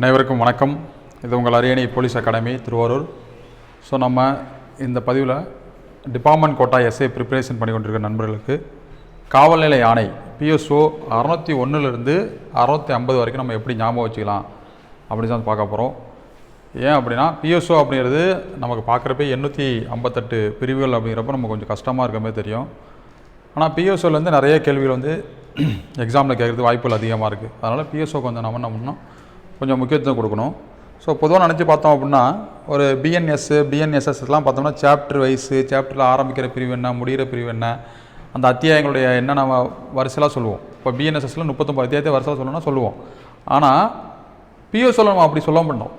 அனைவருக்கும் வணக்கம். இது உங்கள் அரியணை போலீஸ் அகாடமி திருவாரூர். ஸோ நம்ம இந்த பதிவில் டிபார்ட்மெண்ட் கோட்டா எஸ்ஐ ப்ரிப்பரேஷன் பண்ணி கொண்டிருக்க நண்பர்களுக்கு காவல்நிலை ஆணை பிஎஸ்ஓ அறநூற்றி ஒன்றுலேருந்து அறநூற்றி ஐம்பது வரைக்கும் நம்ம எப்படி ஞாபகம் வச்சுக்கலாம் அப்படின்னு தான் பார்க்க போகிறோம் ஏன் அப்படின்னா பிஎஸ்ஓ அப்படிங்கிறது நமக்கு பார்க்குறப்ப எண்ணூற்றி ஐம்பத்தெட்டு பிரிவுகள் அப்படிங்கிறப்ப நமக்கு கொஞ்சம் கஷ்டமாக இருக்க மாதிரி தெரியும். ஆனால் பிஎஸ்ஓலேருந்து நிறைய கேள்விகள் வந்து எக்ஸாமில் கேட்குறது வாய்ப்புகள் அதிகமாக இருக்குது அதனால் பிஎஸ்ஓக்கு வந்து நம்ம என்ன பண்ணோம் கொஞ்சம் முக்கியத்துவம் கொடுக்கணும். ஸோ பொதுவாக நினச்சி பார்த்தோம் அப்படின்னா ஒரு பிஎன்எஸ் பிஎன்எஸ்எஸ்லாம் பார்த்தோம்னா சாப்டர் வைஸு சாப்டரில் ஆரம்பிக்கிற பிரிவு என்ன முடிகிற பிரிவு என்ன அந்த அத்தியாயங்களுடைய என்ன நம்ம வரிசையாக சொல்லுவோம். இப்போ பிஎன்எஸ்எஸ்ல முப்பத்தொம்பது அத்தியாயத்தை வரிசையாக சொல்லணும்னா சொல்லுவோம். ஆனால் பிஎஸ்ஓவில் நம்ம அப்படி சொல்ல மாட்டோம்.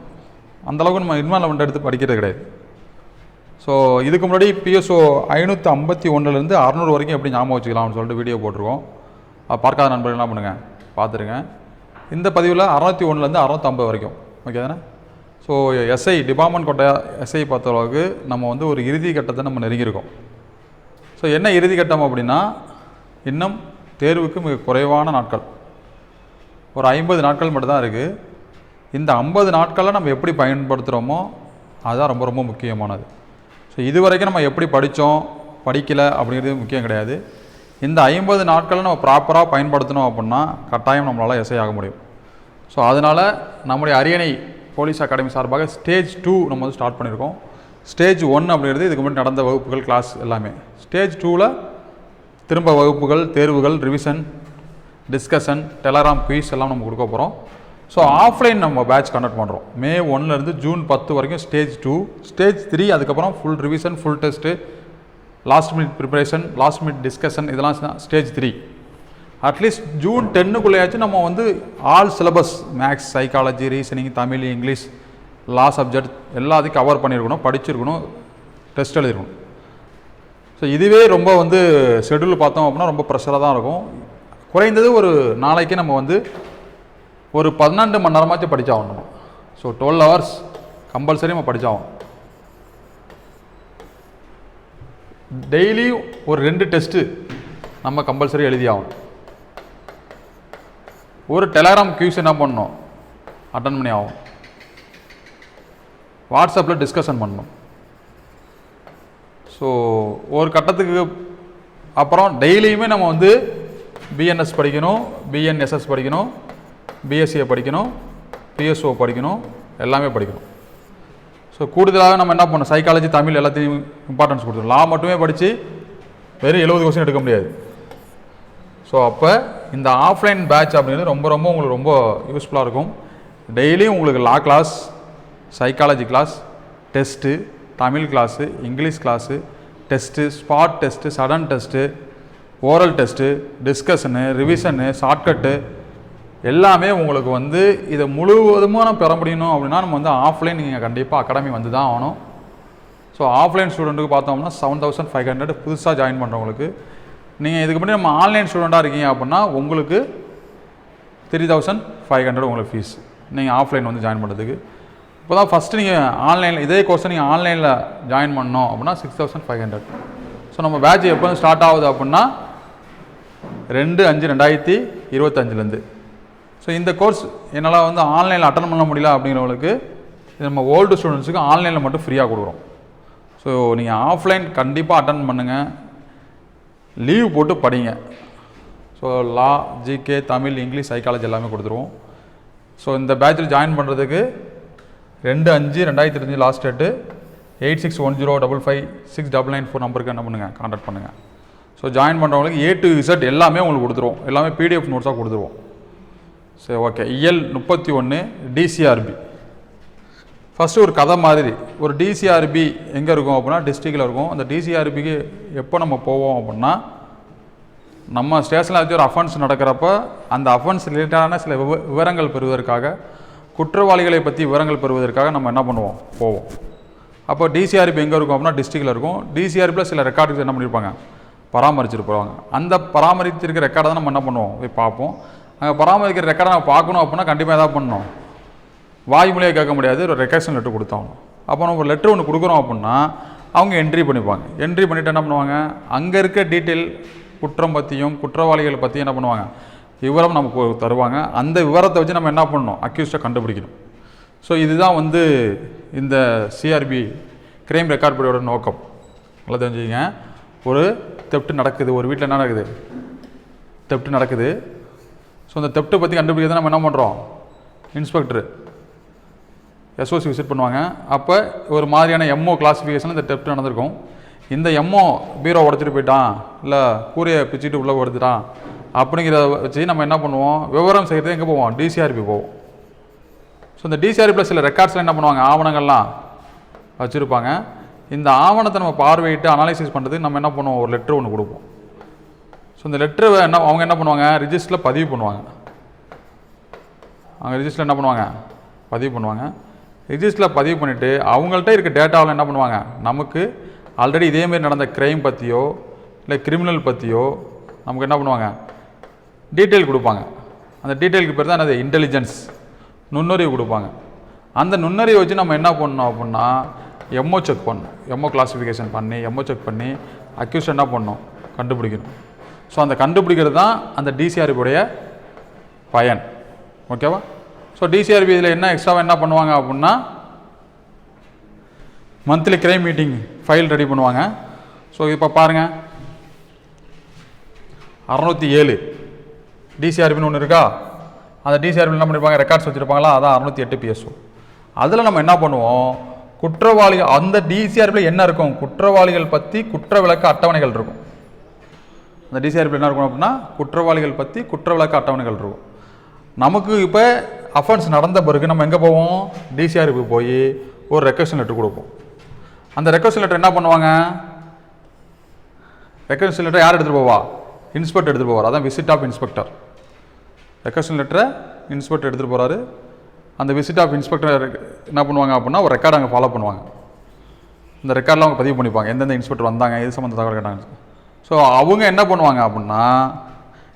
அந்தளவுக்கு நம்ம இன்வால்மெண்ட் எடுத்து படிக்கிறது கிடையாது. ஸோ இதுக்கு முன்னாடி பிஎஸ்ஓ ஐநூற்றி ஐம்பத்தி ஒன்றுலேருந்து அறநூறு வரைக்கும் எப்படி ஞாபகம் வச்சுக்கலாம்னு சொல்லிட்டு வீடியோ போட்டிருக்கோம். பார்க்காத நண்பர்கள் என்ன பண்ணுங்கள் பார்த்துருங்க. இந்த பதிவில் அறநூற்றி ஒன்றுலேருந்து அறநூற்றம்பது வரைக்கும். ஓகே தானே? ஸோ எஸ்ஐ டிபார்ட்மெண்ட் கொண்ட எஸ்ஐ பார்த்த அளவுக்கு நம்ம வந்து ஒரு இறுதி கட்டத்தை நம்ம நெருங்கியிருக்கோம். ஸோ என்ன இறுதி கட்டம் அப்படின்னா இன்னும் தேர்வுக்கு மிக குறைவான நாட்கள். ஒரு ஐம்பது நாட்கள் மட்டும்தான் இருக்குது இந்த ஐம்பது நாட்களை நம்ம எப்படி பயன்படுத்துகிறோமோ அதுதான் ரொம்ப ரொம்ப முக்கியமானது. ஸோ இது வரைக்கும் நம்ம எப்படி படித்தோம் படிக்கலை அப்படிங்கிறது முக்கியம் கிடையாது. இந்த ஐம்பது நாட்களை நம்ம ப்ராப்பராக பயன்படுத்தணும் அப்படின்னா கட்டாயம் நம்மளால் எஸ்ஐ ஆக முடியும். ஸோ அதனால் நம்முடைய அரியணை போலீஸ் அகாடமி சார்பாக ஸ்டேஜ் டூ நம்ம வந்து ஸ்டார்ட் பண்ணியிருக்கோம் ஸ்டேஜ் ஒன் அப்படிங்கிறது இதுக்கு முன்னாடி நடந்த வகுப்புகள் கிளாஸ் எல்லாமே. ஸ்டேஜ் டூவில் திரும்ப வகுப்புகள் தேர்வுகள் ரிவிஷன் டிஸ்கஷன் டெலராம் குயிஸ் எல்லாம் நம்ம கொடுக்க போகிறோம் ஸோ ஆஃப்லைன் நம்ம பேட்ச் கண்டக்ட் பண்ணுறோம் மே ஒன்லேருந்து ஜூன் பத்து வரைக்கும் ஸ்டேஜ் டூ ஸ்டேஜ் த்ரீ அதுக்கப்புறம் full revision full test last minute preparation last minute discussion இதெல்லாம் stage three at least June டென்னுக்குள்ளேயாச்சும் நம்ம வந்து all syllabus maths psychology reasoning Tamil English law subject எல்லாத்தையும் cover பண்ணியிருக்கணும் படிச்சிருக்கணும் டெஸ்ட் எழுதிருக்கணும் ஸோ இதுவே ரொம்ப வந்து ஷெட்யூல் பார்த்தோம் அப்படின்னா ரொம்ப ப்ரெஷராக தான் இருக்கும் குறைந்தது ஒரு நாளைக்கு நம்ம வந்து ஒரு பன்னெண்டு மணி நேரமாச்சும் படித்தாகணும் நம்ம ஸோ டுவெல் ஹவர்ஸ் கம்பல்சரி நம்ம படித்தாகும் டெய்லி ஒரு ரெண்டு டெஸ்ட்டு நம்ம கம்பல்சரி எழுதி ஆகணும் ஒரு டெலகிராம் கியூஸ் என்ன பண்ணணும் அட்டன் பண்ணி ஆகும். வாட்ஸ்அப்பில் டிஸ்கஷன் பண்ணணும் ஸோ ஒரு கட்டத்துக்கு அப்புறம் டெய்லியுமே நம்ம வந்து பிஎன்எஸ் படிக்கணும் பிஎன்எஸ்எஸ் படிக்கணும் பிஎஸ்சியை படிக்கணும் பிஎஸ்ஓ படிக்கணும் எல்லாமே படிக்கணும். ஸோ கூடுதலாக நம்ம என்ன பண்ணணும்? சைக்காலஜி தமிழ் எல்லாத்தையும் இம்பார்ட்டன்ஸ் கொடுத்துரும் லா மட்டுமே படித்து வெறும் எழுபது கொஸ்டின் எடுக்க முடியாது. ஸோ அப்போ இந்த ஆஃப்லைன் பேட்ச் அப்படிங்கிறது ரொம்ப ரொம்ப உங்களுக்கு ரொம்ப யூஸ்ஃபுல்லாக இருக்கும். டெய்லியும் உங்களுக்கு law class psychology class test Tamil class English class test spot test sudden test oral test discussion revision shortcut எல்லாமே உங்களுக்கு வந்து இதை முழுவதுமாக பெற முடியணும் அப்படின்னா நம்ம வந்து ஆஃப்லைன் நீங்கள் கண்டிப்பாக அகாடமி வந்து தான் ஆகணும். ஸோ ஆஃப்லைன் ஸ்டூடெண்ட்டுக்கு பார்த்தோம்னா செவன் தௌசண்ட் ஃபைவ் ஹண்ட்ரட் புதுசாக ஜாயின் பண்ணுறவங்களுக்கு நீங்கள் இதுக்கு முன்னாடி நம்ம ஆன்லைன் ஸ்டூடெண்ட்டாக இருக்கீங்க அப்படின்னா உங்களுக்கு த்ரீ தௌசண்ட் ஃபைவ் ஹண்ட்ரட் உங்களுக்கு ஃபீஸ் நீங்கள் ஆஃப்லைன் வந்து ஜாயின் பண்ணுறதுக்கு இப்போ தான் ஃபஸ்ட்டு நீங்கள் ஆன்லைனில் இதே கோர்ஸை நீங்கள் ஆன்லைனில் ஜாயின் பண்ணோம் அப்படின்னா six thousand five hundred so நம்ம பேட்ச் எப்போ ஸ்டார்ட் ஆகுது அப்படின்னா ரெண்டு அஞ்சு ரெண்டாயிரத்தி இருபத்தஞ்சிலேருந்து. ஸோ இந்த கோர்ஸ் என்னால் வந்து ஆன்லைனில் அட்டன் பண்ண முடியல அப்படிங்கிறவங்களுக்கு இது நம்ம ஓல்டு ஸ்டூடெண்ட்ஸுக்கு ஆன்லைனில் மட்டும் ஃப்ரீயாக கொடுக்குறோம். ஸோ நீங்கள் ஆஃப்லைன் கண்டிப்பாக அட்டன் பண்ணுங்கள் லீவ் போட்டு படிங்க. So law GK Tamil English psychology எல்லாமே கொடுத்துருவோம். ஸோ இந்த பேட்சில் ஜாயின் பண்ணுறதுக்கு ரெண்டு அஞ்சு ரெண்டாயிரத்தி இருபத்தஞ்சு last date eight six one zero double five six double nine four நம்பருக்கு என்ன பண்ணுங்கள் காண்டாக்ட் பண்ணுங்கள் ஸோ ஜாயின் பண்ணுறவங்களுக்கு ஏ டு இசட் எல்லாமே உங்களுக்கு கொடுத்துருவோம். எல்லாமே பிடிஎஃப் நோட்ஸாக கொடுத்துருவோம். சரி ஓகே இஎல் முப்பத்தி ஒன்று டிசிஆர்பி ஃபஸ்ட்டு ஒரு கதை மாதிரி. ஒரு டிசிஆர்பி எங்கே இருக்கும் அப்படின்னா டிஸ்ட்ரிக்டில் இருக்கும். அந்த டிசிஆர்பிக்கு எப்போ நம்ம போவோம் அப்படின்னா நம்ம ஸ்டேஷனில் வச்சு ஒரு அஃபென்ஸ் நடக்கிறப்ப அந்த அஃபென்ஸ் ரிலேட்டடான சில விவ விவரங்கள் பெறுவதற்காக குற்றவாளிகளை பற்றி விவரங்கள் பெறுவதற்காக நம்ம என்ன பண்ணுவோம்? போவோம். அப்போ டிசிஆர்பி எங்கே இருக்கும் அப்படின்னா டிஸ்ட்ரிக்டில் இருக்கும். டிசிஆர்பியில் சில ரெக்கார்டுகள் என்ன பண்ணியிருப்பாங்க பராமரிச்சிருப்பாங்க. அந்த பராமரித்திருக்க ரெக்கார்டை தான் நம்ம என்ன பண்ணுவோம்? போய் பார்ப்போம். அங்கே பராமரிக்கிற ரெக்கார்டை நம்ம பார்க்கணும் அப்படின்னா கண்டிப்பாக எதாவது பண்ணணும். வாய் மொழியாக கேட்க முடியாது ஒரு ரெக்கேஷன் லெட்டர் கொடுத்தாங்க அப்போ நம்ம ஒரு லெட்டர் ஒன்று கொடுக்குறோம் அப்படின்னா அவங்க என்ட்ரி பண்ணிப்பாங்க. என்ட்ரி பண்ணிவிட்டு என்ன பண்ணுவாங்க? அங்கே இருக்க டீட்டெயில் குற்றம் பற்றியும் குற்றவாளிகளை பற்றியும் என்ன பண்ணுவாங்க? விவரம் நமக்கு தருவாங்க. அந்த விவரத்தை வச்சு நம்ம என்ன பண்ணணும்? அக்யூஸ்டை கண்டுபிடிக்கணும். ஸோ இதுதான் வந்து இந்த சிஆர்பி கிரைம் ரெக்கார்ட் படியோட நோக்கம். நல்லா தெரிஞ்சுக்கங்க. ஒரு தெப்ட் நடக்குது. ஒரு வீட்டில் என்ன நடக்குது? தெப்ட் நடக்குது. ஸோ அந்த தெப்ட்டை பற்றி கண்டுபிடிக்கிறது நம்ம என்ன பண்ணுறோம் இன்ஸ்பெக்டர் எஸ்ஓசி விசிட் பண்ணுவாங்க. அப்போ ஒரு மாதிரியான எம்ஓ கிளாஸிஃபிகேஷன் இந்த டெப்ட் நடந்திருக்கும். இந்த எம்ஓ பீரோ உடச்சிட்டு போயிட்டான். இல்லை கூரையை பிச்சுட்டு உள்ளே கொடுத்துட்டான் அப்படிங்கிறத வச்சு நம்ம என்ன பண்ணுவோம்? விவரம் செய்கிறது எங்கே போவோம்? டிசிஆர்பி போவோம். ஸோ இந்த டிசிஆர்பியில் சில ரெக்கார்ட்ஸில் என்ன பண்ணுவாங்க? ஆவணங்கள்லாம் வச்சுருப்பாங்க. இந்த ஆவணத்தை நம்ம பார்வையிட்டு அனாலிசிஸ் பண்ணுறதுக்கு நம்ம என்ன பண்ணுவோம்? ஒரு லெட்ரு ஒன்று கொடுப்போம். ஸோ இந்த லெட்ரு என்ன அவங்க என்ன பண்ணுவாங்க? ரிஜிஸ்டரில் பதிவு பண்ணுவாங்க. அங்கே ரிஜிஸ்டரில் என்ன பண்ணுவாங்க? பதிவு பண்ணுவாங்க. ரிஜிஸ்டரில் பதிவு பண்ணிவிட்டு அவங்கள்ட்ட இருக்க டேட்டாவில் என்ன பண்ணுவாங்க? நமக்கு ஆல்ரெடி இதேமாரி நடந்த க்ரைம் பற்றியோ இல்லை கிரிமினல் பற்றியோ நமக்கு என்ன பண்ணுவாங்க? டீட்டெயில் கொடுப்பாங்க. அந்த டீட்டெயிலுக்கு பேர் தான் என்னது? இன்டெலிஜென்ஸ் நுண்ணறிவு கொடுப்பாங்க. அந்த நுண்ணறிவை வச்சு நம்ம என்ன பண்ணணும் அப்படின்னா எம்ஓ செக் பண்ணணும். எம்ஓ கிளாஸிஃபிகேஷன் பண்ணி எம்ஓ செக் பண்ணி அக்யூஸ் என்ன பண்ணணும்? கண்டுபிடிக்கணும். ஸோ அந்த கண்டுபிடிக்கிறது தான் அந்த டிசிஆர்பியுடைய பயன். ஓகேவா ஸோ டிசிஆர்பி இதில் என்ன எக்ஸ்ட்ராவாக என்ன பண்ணுவாங்க அப்படின்னா monthly crime meeting file ready பண்ணுவாங்க. ஸோ இப்போ பாருங்கள் அறநூற்றி ஏழு. டிசிஆர்பின்னு ஒன்று இருக்கா? அந்த டிசிஆர்பி என்ன பண்ணிருப்பாங்க? ரெக்கார்ட்ஸ் வச்சுருப்பாங்களா? அதான் அறநூற்றி எட்டு பிஎஸ்ஓ அதில் நம்ம என்ன பண்ணுவோம்? குற்றவாளிகள் அந்த டிசிஆர்பியில் என்ன இருக்கும்? குற்றவாளிகள் பற்றி குற்ற விளக்க அட்டவணைகள் இருக்கும். அந்த டிசிஆர்பியில் என்ன இருக்கும் அப்படின்னா குற்றவாளிகள் பற்றி குற்ற விளக்க அட்டவணைகள் இருக்கும். நமக்கு இப்போ அஃபென்ஸ் நடந்த பிறகு நம்ம எங்கே போவோம்? டிசிஆருக்கு போய் ஒரு ரெக்வஸ்ட் லெட்டர் கொடுப்போம். அந்த ரெக்வஸ்ட் லெட்டர் என்ன பண்ணுவாங்க? ரெக்வஸ்ட் லெட்டர் யார் எடுத்துகிட்டு போவா? இன்ஸ்பெக்டர் எடுத்துகிட்டு போவார். அதான் விசிட் ஆஃப் இன்ஸ்பெக்டர் ரெக்வஸ்ட் லெட்டரை இன்ஸ்பெக்டர் எடுத்துகிட்டு போகிறாரு அந்த விசிட் ஆஃப் இன்ஸ்பெக்டர் என்ன பண்ணுவாங்க அப்படின்னா ஒரு ரெக்கார்டு அங்கே ஃபாலோ பண்ணுவாங்க. இந்த ரெக்கார்டில் அவங்க பதிவு பண்ணிப்பாங்க. எந்தெந்த இன்ஸ்பெக்டர் வந்தாங்க எது சம்மந்த தகவல் கேட்டாங்க ஸோ அவங்க என்ன பண்ணுவாங்க அப்படின்னா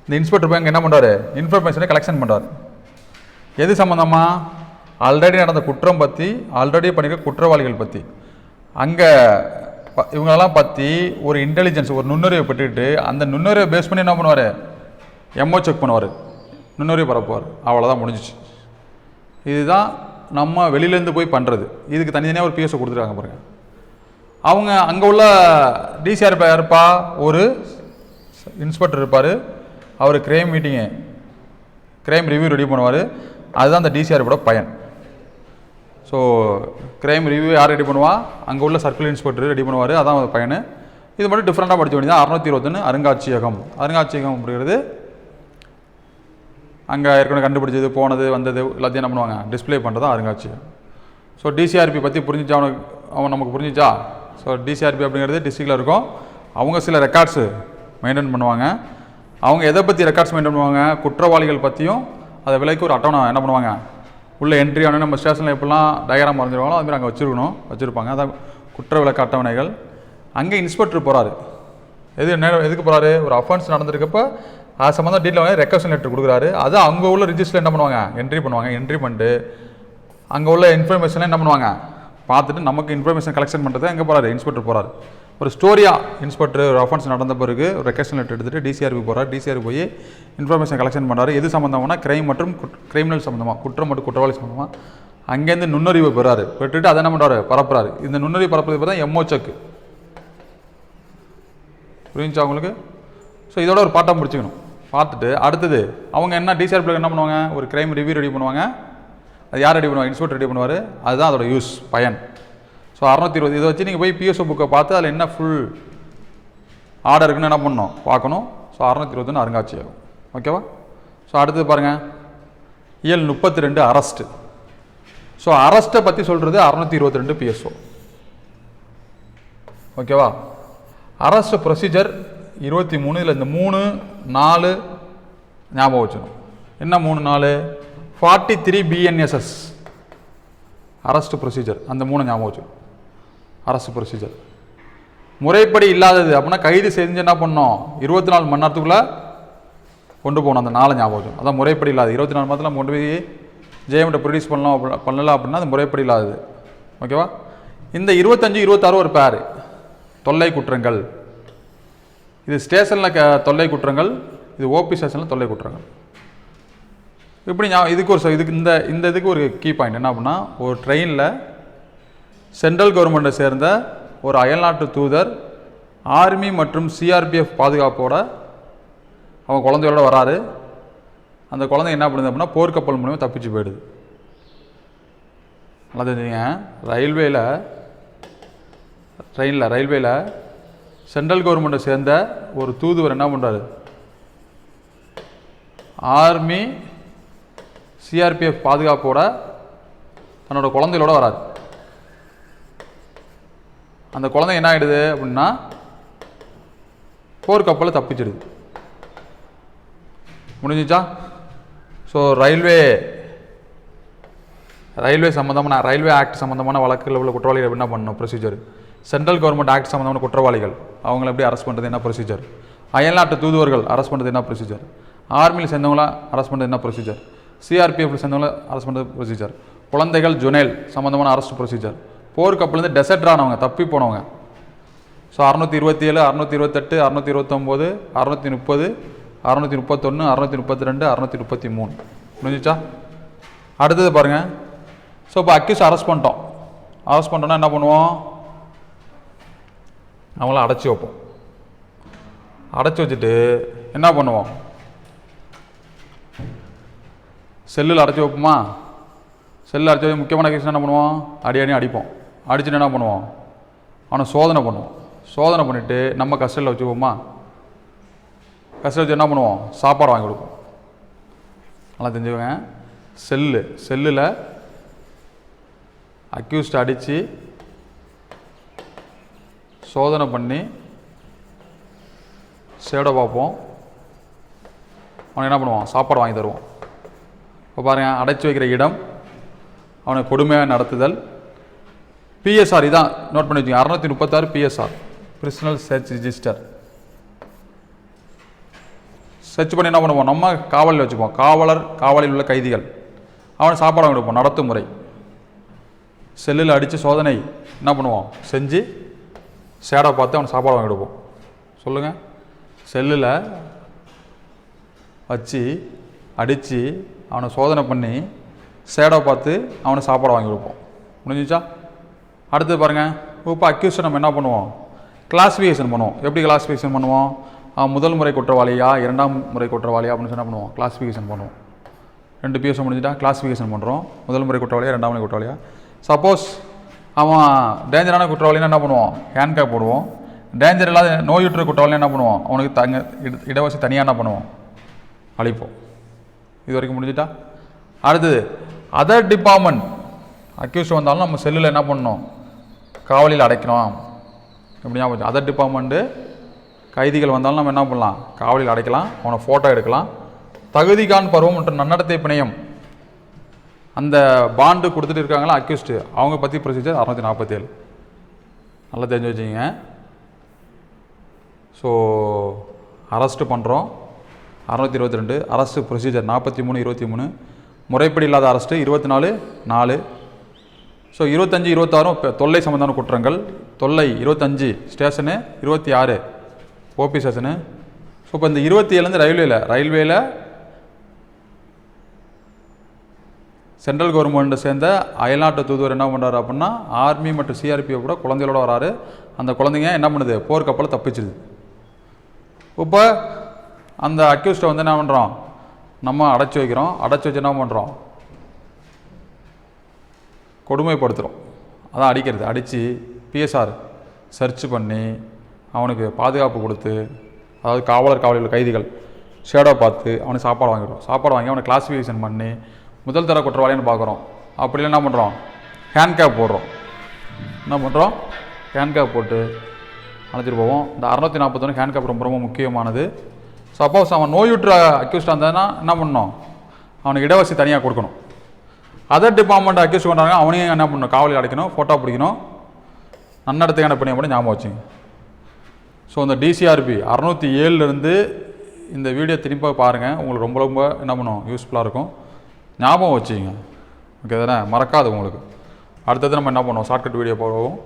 இந்த இன்ஸ்பெக்டர் போய் அங்கே என்ன பண்ணுறாரு இன்ஃபர்மேஷனை கலெக்ஷன் பண்ணுறாரு எது சம்மந்தமாக ஆல்ரெடி நடந்த குற்றம் பற்றி ஆல்ரெடி பண்ணியிருக்க குற்றவாளிகள் பற்றி அங்கே இவங்களெல்லாம் பற்றி ஒரு இன்டெலிஜென்ஸ் ஒரு நுண்ணறிவை பெற்றுக்கிட்டு அந்த நுண்ணறிவை பேஸ் பண்ணி என்ன பண்ணுவார்? எம்ஓ செக் பண்ணுவார். நுண்ணறிவு பரப்புவார். அவ்வளோதான் முடிஞ்சிச்சு. இதுதான் நம்ம வெளியிலேருந்து போய் பண்ணுறது இதுக்கு தனித்தனியாக ஒரு பிஎஸ்ஓ கொடுத்துருக்காங்க பாருங்கள் அவங்க அங்கே உள்ள டிசிஆர் இருப்பா ஒரு இன்ஸ்பெக்டர் இருப்பார். அவர் கிரைம் மீட்டிங்கு கிரைம் ரிவ்யூ ரெடி பண்ணுவார். அதுதான் அந்த டிசிஆர்போட பயன். ஸோ கிரைம் ரிவ்யூ யார் ரெடி பண்ணுவா? அங்கே உள்ள சர்க்கிள் இன்ஸ்பெக்டர் ரெடி பண்ணுவார். அதான் பயன். இது மட்டும் டிஃப்ரெண்ட்டாக படிச்ச வேண்டியது அறுநூத்தி இருபத்தொன்று அருங்காட்சியகம். அருங்காட்சியகம் அப்படிங்கிறது அங்கே ஏற்கனவே கண்டுபிடிச்சது போனது வந்தது எல்லாத்தையும் என்ன பண்ணுவாங்க? டிஸ்ப்ளே பண்ணுறது அருங்காட்சியகம். ஸோ டிசிஆர்பி பற்றி புரிஞ்சிச்சா அவனுக்கு அவன் நமக்கு புரிஞ்சிச்சா? ஸோ டிசிஆர்பி அப்படிங்கிறது டிஸ்ட்ரிக்டில் இருக்கும். அவங்க சில ரெக்கார்ட்ஸு மெயின்டைன் பண்ணுவாங்க. அவங்க எதை பற்றி ரெக்கார்ட்ஸ் மெயின்டைன் பண்ணுவாங்க? குற்றவாளிகள் பற்றியும் அதை விலைக்கு ஒரு அட்டவணை என்ன பண்ணுவாங்க? உள்ள என்ட்ரி ஆனால் நம்ம ஸ்டேஷனில் எப்படிலாம் டயக்ராம் வரைஞ்சிருவாங்களோ அதுமாதிரி அங்கே வச்சுருக்கணும் வச்சுருப்பாங்க. அதான் குற்ற விளக்க அட்டவணைகள். அங்கே இன்ஸ்பெக்டர் போகிறாரு எது என்ன எதுக்கு போகிறாரு ஒரு அஃபென்ஸ் நடந்திருக்கப்போ அது சம்மந்தம் டீட்டில் வாங்கி ரெக்வஸ்ட் லெட்டர் கொடுக்குறாரு. அது அங்கே உள்ள ரிஜிஸ்டரில் என்ன பண்ணுவாங்க? என்ட்ரி பண்ணுவாங்க. என்ட்ரி பண்ணிட்டு அங்கே உள்ள இன்ஃபர்மேஷன்லாம் என்ன பண்ணுவாங்க? பார்த்துட்டு நமக்கு இன்ஃபர்மேஷன் கலெக்ஷன் பண்ணுறது அங்கே போகிறாரு இன்ஸ்பெக்டர் போகிறாரு ஒரு ஸ்டோரியாக இன்ஸ்பெக்டர் ஒரு அஃபன்ஸ் நடந்த பிறகு ஒரு ரெக்வஸ்ட் லெட்டர் எடுத்துகிட்டு டிசிஆர்பி போகிறார் டிசிஆர்பி போய் இன்ஃபர்மேஷன் கலெக்ஷன் பண்ணுறாரு எது சம்மந்தம்னா கிரைம் மற்றும் கிரிமினல் சம்மந்தமாக குற்றம் மற்றும் குற்றவாளி சம்மந்தமாக அங்கேருந்து நுண்ணறிவு பெறாரு. பெற்றுட்டு அதை என்ன பண்ணுறாரு பரப்புறாரு. இந்த நுண்ணறிவு பரப்புறது தான் எம்ஓ செக் புரிஞ்சா உங்களுக்கு? ஸோ இதோட ஒரு பாட்டம் முடிச்சுக்கணும். பார்த்துட்டு அடுத்தது அவங்க என்ன டிசிஆர்பியில் என்ன பண்ணுவாங்க? ஒரு கிரைம் ரிவ்யூ ரெடி பண்ணுவாங்க. அது யார் ரெடி பண்ணுவாங்க? இன்ஸ்பெக்டர் ரெடி பண்ணுவார். அதுதான் அதோட யூஸ் பயன். ஸோ அறநூற்றி இருபது. இதை வச்சு நீங்கள் போய் பிஎஸ்ஓ புக்கை பார்த்து அதில் என்ன ஃபுல் ஆர்டர் இருக்குன்னு என்ன பண்ணணும்? பார்க்கணும். ஸோ அறநூற்றி இருபதுன்னு அருங்காட்சியகம். ஓகேவா ஸோ அடுத்தது பாருங்கள் இயல் முப்பத்தி ரெண்டு அரெஸ்ட்டு ஸோ அரெஸ்ட்டை பற்றி சொல்கிறது அறநூற்றி இருபத்தி ரெண்டு பிஎஸ்ஓ ஓகேவா அரெஸ்ட் ப்ரொசீஜர் இருபத்தி மூணு இதில் இந்த மூணு நாலு ஞாபகம் வச்சுக்கணும். என்ன மூணு நாலு? Forty three BNSS arrest procedure அந்த மூணு ஞாபகம் வச்சுக்கணும். அரசு ப்ரொசீஜர் முறைப்படி இல்லாதது அப்படின்னா கைது செஞ்சு என்ன பண்ணோம்? இருபத்தி நாலு மணி நேரத்துக்குள்ளே கொண்டு போகணும் அந்த நாளை ஞாபகம் அதான் முறைப்படி இல்லாது இருபத்தி நாலு மணி நேரத்தில் நம்ம கொண்டு போய் ஜெயமிட்ட ப்ரொடியூஸ் பண்ணலாம் அப்படி- பண்ணல அப்படின்னா அது முறைப்படி இல்லாதது. ஓகேவா இந்த இருபத்தஞ்சு இருபத்தாறு ஒரு பேர் தொல்லை குற்றங்கள். இது ஸ்டேஷனில் க தொல்லை குற்றங்கள். இது ஓபி ஸ்டேஷனில் தொல்லை குற்றங்கள். இப்படி ஞா- இதுக்கு ஒரு இதுக்கு இந்த இந்த இதுக்கு ஒரு கீ பாயிண்ட் என்ன அப்படின்னா ஒரு ட்ரெயினில் சென்ட்ரல் கவர்மெண்ட்டை சேர்ந்த ஒரு அயல்நாட்டு தூதர் ஆர்மி மற்றும் சிஆர்பிஎஃப் பாதுகாப்போட அவன் குழந்தையோட வராரு. அந்த குழந்தை என்ன பண்ணுது அப்படின்னா போர்க்கப்பல் மூலிமா தப்பிச்சு போயிடுது. நல்லா தெரிஞ்சுங்க. ரயில்வேயில் ட்ரெயினில் ரயில்வேயில் சென்ட்ரல் கவர்மெண்ட்டை சேர்ந்த ஒரு தூதுவர் என்ன பண்ணுறாரு ஆர்மி சிஆர்பிஎஃப் பாதுகாப்போட தன்னோட குழந்தைகளோட வராது அந்த குழந்தை என்ன ஆகிடுது அப்படின்னா போர்க்கப்பலில் தப்பிச்சிடுது. முடிஞ்சிச்சா? ஸோ ரயில்வே ரயில்வே சம்மந்தமான ரயில்வே ஆக்ட் சம்மந்தமான வழக்கில் உள்ள குற்றவாளிகள் என்ன பண்ணணும்? ப்ரொசீஜர் சென்ட்ரல் கவர்மெண்ட் ஆக்ட் சம்மந்தமான குற்றவாளிகள் அவங்கள எப்படி அரெஸ்ட் பண்ணுறது என்ன ப்ரொசீஜர் அயல்நாட்டு தூதுவர்கள் அரெஸ்ட் பண்ணுறது என்ன ப்ரொசீஜர் ஆர்மியில் சேர்ந்தவங்கள அரெஸ்ட் பண்ணுறது என்ன ப்ரொசீஜர் சிஆர்பிஎஃப்ல சேர்ந்தவங்கள அரெஸ்ட் பண்ணுறது ப்ரொசீஜர் குழந்தைகள் ஜுனேல் சம்மந்தமான அரெஸ்ட் ப்ரொசீஜர் போர்க்கப்பலேருந்து டெசர்ட் ஆனவங்க தப்பி போனவங்க. ஸோ அறநூற்றி இருபத்தி ஏழு அறநூற்றி இருபத்தெட்டு அறநூற்றி இருபத்தொம்போது அறநூற்றி முப்பது அறநூற்றி முப்பத்தொன்று அறநூற்றி முப்பத்தி ரெண்டு அறநூற்றி முப்பத்தி மூணு. முடிஞ்சிச்சா அடுத்தது பாருங்கள் ஸோ இப்போ அக்யூஸ் அரெஸ்ட் பண்ணிட்டோம். அரெஸ்ட் பண்ணிட்டோன்னா என்ன பண்ணுவோம்? அவங்கள அடைச்சி வைப்போம். அடைச்சி வச்சுட்டு என்ன பண்ணுவோம்? செல்லில் அடைச்சி வைப்போமா? செல்லில் அடைச்சி வச்சு முக்கியமான கேஸ் என்ன பண்ணுவோம்? அடி அடி அடிப்போம். அடிச்சுட்டு என்ன பண்ணுவோம்? அவனை சோதனை பண்ணுவோம் சோதனை பண்ணிவிட்டு நம்ம கஸ்டடியில் வச்சுக்குவோமா? கஸ்டடியில் வச்சு என்ன பண்ணுவோம்? சாப்பாடு வாங்கி கொடுப்போம். நல்லா தெரிஞ்சுக்கோங்க. செல்லு. செல்லில் அக்யூஸ்ட் அடித்து சோதனை பண்ணி சேட பார்ப்போம். அவனை என்ன பண்ணுவான்? சாப்பாடு வாங்கி தருவோம் இப்போ பாருங்கள் அடைச்சி வைக்கிற இடம் அவனை கொடுமையாக நடத்துதல். பிஎஸ்ஆர் இதான் நோட் பண்ணி வச்சுங்க. அறநூற்றி முப்பத்தாறு PSR personal search register search பண்ணி என்ன பண்ணுவோம்? நம்ம காவலில் வச்சுப்போம் காவலர் காவலில் உள்ள கைதிகள். அவனை சாப்பாடு வாங்கி கொடுப்போம் நடத்தும் முறை. செல்லில் அடித்து சோதனை என்ன பண்ணுவோம்? செஞ்சு சேடை பார்த்து அவனை சாப்பாடு வாங்கி கொடுப்போம் சொல்லுங்கள் செல்லில் வச்சு அடித்து அவனை சோதனை பண்ணி சேடை பார்த்து அவனை சாப்பாடு வாங்கி கொடுப்போம் முடிஞ்சிச்சா அடுத்து பாருங்கள் இப்போ அக்யூஸ்ட் நம்ம என்ன பண்ணுவோம்? கிளாஸிஃபிகேஷன் பண்ணுவோம். எப்படி கிளாஸிஃபிகேஷன் பண்ணுவோம்? முதல் முறை குற்றவாளியா இரண்டாம் முறை குற்றவாளியா அப்படின்னு சொன்னால் பண்ணுவோம்? கிளாஸிஃபிகேஷன் பண்ணுவோம். ரெண்டு பிஎஸ் முடிஞ்சிட்டா கிளாஸிஃபிகேஷன் பண்ணுறோம் முதல் முறை குற்றவாளியா ரெண்டாம் முறை குற்றவாளியா? சப்போஸ் அவன் டேஞ்சரான குற்றவாளினா என்ன பண்ணுவோம்? ஹேண்ட்கேப் போடுவோம். டேஞ்சர் இல்லாத நோயுற்ற குற்றவாளி என்ன பண்ணுவோம்? அவனுக்கு தங்க இட- இடவசதி தனியாக என்ன பண்ணுவோம்? அழிப்போம். இது வரைக்கும் முடிஞ்சிட்டா? அடுத்தது அதர் டிபார்ட்மெண்ட் அக்யூஸ் வந்தாலும் நம்ம செல்லில் என்ன பண்ணணும்? காவலில் அடைக்கணும். எப்படி ஞாபகம் அதர் டிபார்ட்மெண்ட்டு கைதிகள் வந்தாலும் நம்ம என்ன பண்ணலாம்? காவலில் அடைக்கலாம். அவனை ஃபோட்டோ எடுக்கலாம். தகுதிகான் பருவம் மற்றும் நன்னடத்தை பிணையம். அந்த பாண்டு கொடுத்துட்டு இருக்காங்களா அக்யூஸ்டு அவங்க பற்றி ப்ரொசீஜர் அறநூற்றி நாற்பத்தேழு. நல்லா தெரிஞ்சு வச்சுங்க ஸோ அரெஸ்ட்டு பண்ணுறோம் அறநூற்றி இருபத்தி ரெண்டு. அரெஸ்ட்டு ப்ரொசீஜர் நாற்பத்தி மூணு இருபத்தி மூணு. முறைப்படி இல்லாத அரஸ்ட்டு இருபத்தி நாலு நாலு. ஸோ இருபத்தஞ்சி இருபத்தாறும் இப்போ தொல்லை சம்பந்தமான குற்றங்கள். தொல்லை இருபத்தஞ்சு ஸ்டேஷனு இருபத்தி ஆறு ஓபி ஸ்டேஷனு ஸோ இப்போ இந்த இருபத்தி ஏழுலேருந்து ரயில்வேல ரயில்வேல சென்ட்ரல் கவர்மெண்ட்டை சேர்ந்த அயல்நாட்டு தூதுவர் என்ன பண்ணுறாரு அப்படின்னா ஆர்மி மற்றும் சிஆர்பியை கூட குழந்தைகளோட வராரு. அந்த குழந்தைங்க என்ன பண்ணுது? போர்க்கப்பலில் தப்பிச்சிடுது இப்போ அந்த அக்யூஸ்ட்டை வந்து என்ன பண்ணுறோம் நம்ம அடைச்சி வைக்கிறோம். அடைச்சி வச்சு என்ன பண்ணுறோம் கொடுமைப்படுத்துகிறோம் அதான் அடிக்கிறது. அடித்து பிஎஸ்ஆர் சர்ச் பண்ணி அவனுக்கு பாதுகாப்பு கொடுத்து அதாவது காவலர் காவலர்கள் கைதிகள் ஷேடோ பார்த்து அவனுக்கு சாப்பாடு வாங்கிடுறோம். சாப்பாடு வாங்கி அவனை கிளாஸிஃபிகேஷன் பண்ணி முதல் தர குற்றவாளின்னு பார்க்குறோம். அப்படி என்ன பண்ணுறோம் ஹேண்ட்கேப் போடுறோம். என்ன பண்ணுறோம் ஹேண்ட்கேப் போட்டு அழைச்சிட்டு போவோம். இந்த அறநூற்றி நாற்பத்தொன்று ஹேண்ட் கேப் ரொம்ப ரொம்ப முக்கியமானது. சப்போஸ் அவன் நோயுற்ற அக்யூஸ்டாக இருந்ததுன்னா என்ன பண்ணணும்? அவனுக்கு இடவசதி தனியாக கொடுக்கணும். அதர் டிபார்ட்மெண்ட் அக்யூஸ் பண்ணுறாங்க அவனையும் என்ன பண்ணணும்? காவலில் அடைக்கணும் ஃபோட்டோ பிடிக்கணும். நன்னடத்தையான என்ன பண்ணி ஞாபகம் வச்சுங்க. ஸோ இந்த டிசிஆர்பி அறநூற்றி ஏழுலேருந்து இந்த வீடியோ திரும்ப பாருங்கள் உங்களுக்கு ரொம்ப ரொம்ப என்ன பண்ணும்? யூஸ்ஃபுல்லாக இருக்கும். ஞாபகம் வச்சுங்க. ஓகே தானே? மறக்காது உங்களுக்கு. அடுத்தது நம்ம என்ன பண்ணுவோம்? ஷார்ட்கட் வீடியோ போடுவோம்.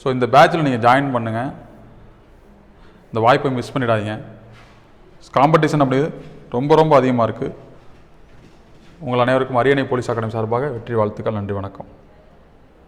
ஸோ இந்த பேட்சில் நீங்கள் ஜாயின் பண்ணுங்கள் இந்த வாய்ப்பை மிஸ் பண்ணிடாதீங்க. காம்படிஷன் அப்படி ரொம்ப ரொம்ப அதிகமாக இருக்குது உங்கள் அனைவருக்கும் அரியணை போலீஸ் அகாடமி சார்பாக வெற்றி வாழ்த்துக்கள் நன்றி வணக்கம்.